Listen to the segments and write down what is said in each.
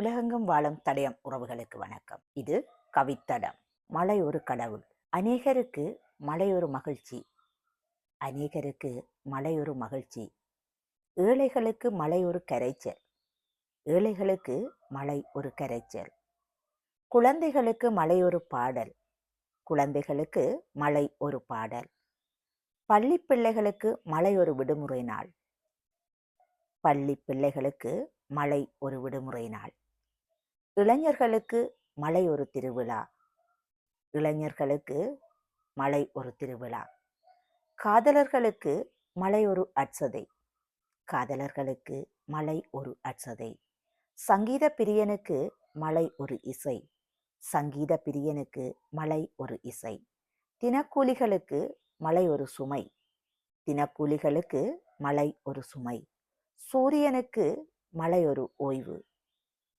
உலகெங்கும் வாழும் தடயம் உறவுகளுக்கு வணக்கம். இது கவித்தடம். மழை ஒரு கடவுள். அநேகருக்கு மழை ஒரு மகிழ்ச்சி. அநேகருக்கு மழை ஒரு மகிழ்ச்சி. ஏழைகளுக்கு மழை ஒரு கரைச்சல். ஏழைகளுக்கு மழை ஒரு கரைச்சல். குழந்தைகளுக்கு மழை ஒரு பாடல். குழந்தைகளுக்கு மழை ஒரு பாடல். பள்ளி பிள்ளைகளுக்கு மழை ஒரு விடுமுறை நாள். பள்ளி பிள்ளைகளுக்கு மழை ஒரு விடுமுறை நாள். இளைஞர்களுக்கு மழை ஒரு திருவிழா. இளைஞர்களுக்கு மழை ஒரு திருவிழா. காதலர்களுக்கு மழை ஒரு அட்சதை. காதலர்களுக்கு மழை ஒரு அட்சதை. சங்கீத பிரியனுக்கு மழை ஒரு இசை. சங்கீத பிரியனுக்கு மழை ஒரு இசை. தினக்கூலிகளுக்கு மழை ஒரு சுமை. தினக்கூலிகளுக்கு மழை ஒரு சுமை. சூரியனுக்கு மழை ஒரு ஓய்வு.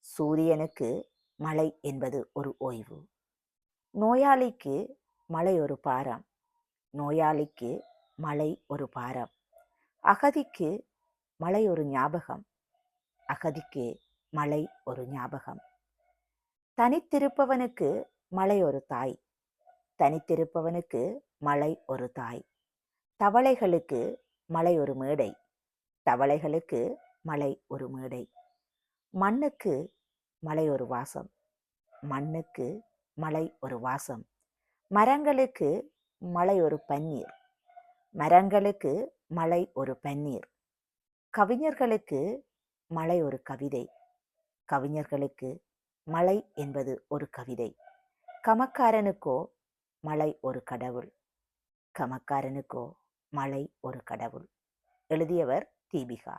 சூரியனுக்கு மழை என்பது ஒரு ஓய்வு. நோயாளிக்கு மழை ஒரு பாரம். நோயாளிக்கு மழை ஒரு பாரம். அகதிக்கு மழை ஒரு ஞாபகம். அகதிக்கு மழை ஒரு ஞாபகம். தனித்திருப்பவனுக்கு மழை ஒரு தாய். தனித்திருப்பவனுக்கு மழை ஒரு தாய். தவளைகளுக்கு மழை ஒரு மேடை. தவளைகளுக்கு மழை ஒரு மேடை. மண்ணுக்கு மலை ஒரு வாசம் மண்ணுக்கு மலை ஒரு வாசம் மரங்களுக்கு மலை ஒரு பன்னீர் மரங்களுக்கு மலை ஒரு பன்னீர் கவிஞர்களுக்கு மலை ஒரு கவிதை கவிஞர்களுக்கு மலை என்பது ஒரு கவிதை கமக்காரனுக்கோ மலை ஒரு கடவுள் கமக்காரனுக்கோ மலை ஒரு கடவுள் எழுதியவர் தீபிகா.